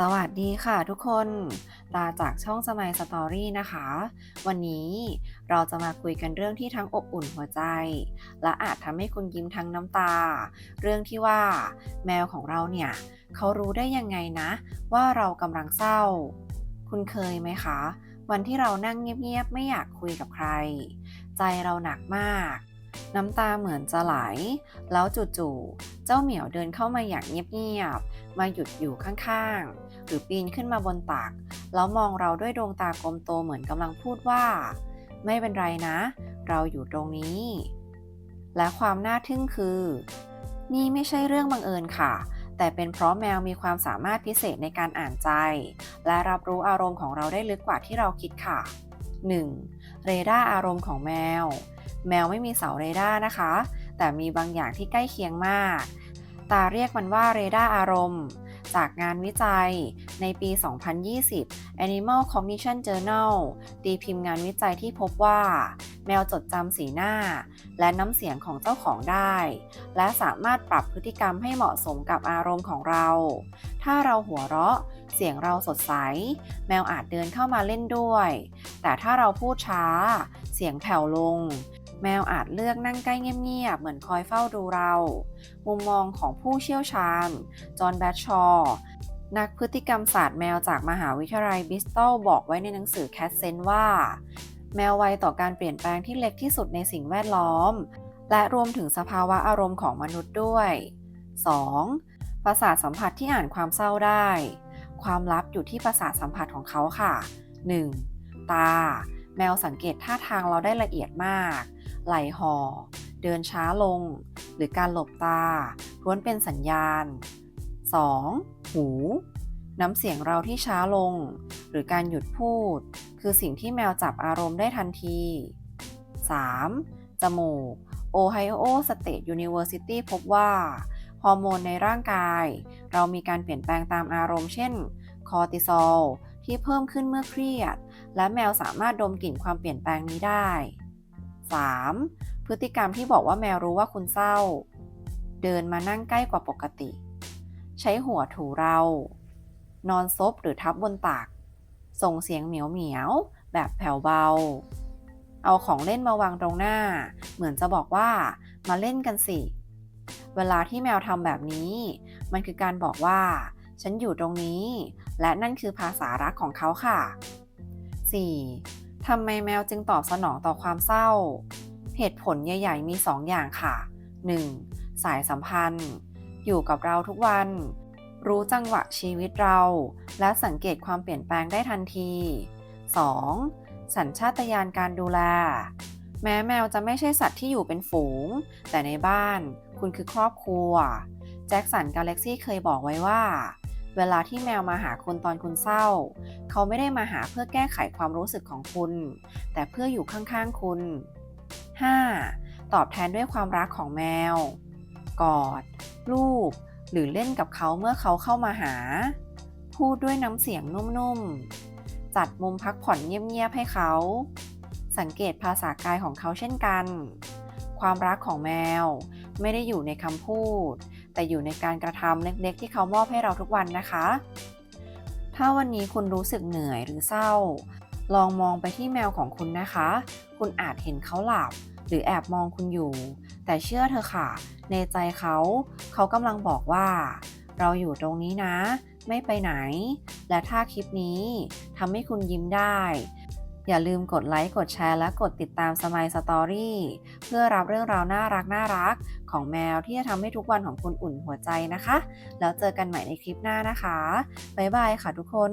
สวัสดีค่ะทุกคนตาจากช่องสมัยสตอรี่นะคะ วันนี้เราจะมาคุยกันเรื่องที่ทั้งอบอุ่นหัวใจ และอาจทำให้คุณยิ้มทั้งน้ำตา เรื่องที่ว่า แมวของเราเนี่ย เขารู้ได้ยังไงนะ ว่าเรากำลังเศร้า คุณเคยไหมคะ วันที่เรานั่งเงียบๆ ไม่อยากคุยกับใคร ใจเราหนักมาก น้ำตาเหมือนจะไหล แล้วจู่ๆเจ้าเหมียวเดินเข้ามาอย่างเงียบๆมาหยุดอยู่ข้างๆ หรือปีนขึ้นมาบนตัก แล้วมองเราด้วยดวงตากลมโตเหมือนกำลังพูดว่า ไม่เป็นไรนะ เราอยู่ตรงนี้ และความน่าทึ่งคือ นี่ไม่ใช่เรื่องบังเอิญค่ะ แต่เป็นเพราะแมวมีความสามารถพิเศษในการอ่านใจ และรับรู้อารมณ์ของเราได้ลึกกว่าที่เราคิดค่ะ 1. เรดาร์อารมณ์ของแมว แมวไม่มีเสาเรดาร์นะคะ แต่มีบางอย่างที่ใกล้เคียงมาก ตาเรียกมันว่าเรดาร์อารมณ์ จากงานวิจัย ในปี 2020 Animal Cognition Journal ตีพิมพ์งานวิจัยที่พบว่า แมวจดจำสีหน้า และน้ำเสียงของเจ้าของได้ และสามารถปรับพฤติกรรมให้เหมาะสมกับอารมณ์ของเรา ถ้าเราหัวเราะ เสียงเราสดใส แมวอาจเดินเข้ามาเล่นด้วย แต่ถ้าเราพูดช้า เสียงแผ่วลง แมวอาจเลือกนั่งใกล้เงียบๆ เหมือนคอยเฝ้าดูเรา มุมมองของผู้เชี่ยวชาญ จอห์น แบทชอร์นักพฤติกรรมศาสตร์แมวจากมหาวิทยาลัยบิสตอลบอกไว้ในหนังสือ Cat Sense ว่า แมวไวต่อการเปลี่ยนแปลงที่เล็กที่สุดในสิ่งแวดล้อม และรวมถึงสภาวะอารมณ์ของมนุษย์ด้วย 2. ประสาทสัมผัสที่อ่านความเศร้าได้ ความลับอยู่ที่ประสาทสัมผัสของเขาค่ะ 1. ตา แมวสังเกตท่าทางเราได้ละเอียดมาก ไหลห่อ เดินช้าลง หรือการหลบตาล้วนเป็นสัญญาณ 2. หู น้ำเสียงเราที่ช้าลง หรือการหยุดพูด คือสิ่งที่แมวจับอารมณ์ได้ทันที 3. จมูก Ohio State University พบว่าฮอร์โมนในร่างกาย เรามีการเปลี่ยนแปลงตามอารมณ์เช่น คอร์ติซอลที่เพิ่มขึ้นเมื่อเครียด และแมวสามารถดมกลิ่นความเปลี่ยนแปลงนี้ได้ 3. พฤติกรรมที่บอกว่าแมวรู้ว่าคุณเศร้า เดินมานั่งใกล้กว่าปกติ ใช้หัวถูเรา นอนซบหรือทับบนตัก ส่งเสียงเหมียวเหมียวแบบแผ่วเบา เอาของเล่นมาวางตรงหน้า เหมือนจะบอกว่ามาเล่นกันสิ เวลาที่แมวทำแบบนี้ มันคือการบอกว่า ฉันอยู่ตรงนี้ และนั่นคือภาษารักของเขาค่ะ 4. ทำไมแมวจึงตอบสนองต่อความเศร้า เหตุผลใหญ่ๆมี 2 อย่างค่ะ 1. สายสัมพันธ์ อยู่กับเราทุกวัน รู้จังหวะชีวิตเรา และสังเกตความเปลี่ยนแปลงได้ทันที 2. สัญชาตญาณการดูแล แม้แมวจะไม่ใช่สัตว์ที่อยู่เป็นฝูง แต่ในบ้านคุณคือครอบครัว แจ็คสันกาแล็กซี่เคยบอกไว้ว่า เวลาที่แมวมาหาคุณตอนคุณเศร้า เขาไม่ได้มาหาเพื่อแก้ไขความรู้สึกของคุณ แต่เพื่ออยู่ข้างๆคุณ 5. ตอบแทนด้วยความรักของแมว กอด ลูบหรือเล่นกับเขาเมื่อเขาเข้ามาหา พูดด้วยน้ำเสียงนุ่มๆ จัดมุมพักผ่อนเงียบๆให้เขา สังเกตภาษากายของเขาเช่นกัน ความรักของแมว ไม่ได้อยู่ในคำพูด แต่อยู่ในการกระทำเล็กๆ ที่เขามอบให้เราทุกวันนะคะ ถ้าวันนี้คุณรู้สึกเหนื่อยหรือเศร้า ลองมองไปที่แมวของคุณนะคะ คุณอาจเห็นเขาหลับ หรือแอบมองคุณอยู่ แต่เชื่อเธอค่ะ ในใจเขา เขากำลังบอกว่า เราอยู่ตรงนี้นะ ไม่ไปไหน และถ้าคลิปนี้ทำให้คุณยิ้มได้ อย่าลืมกดไลค์ กดแชร์ และกดติดตามสมัยสตอรี่เพื่อรับเรื่องราวน่ารักน่ารักของแมวที่จะทำให้ทุกวันของคุณอุ่นหัวใจนะคะ แล้วเจอกันใหม่ในคลิปหน้านะคะ บ๊ายบายค่ะทุกคน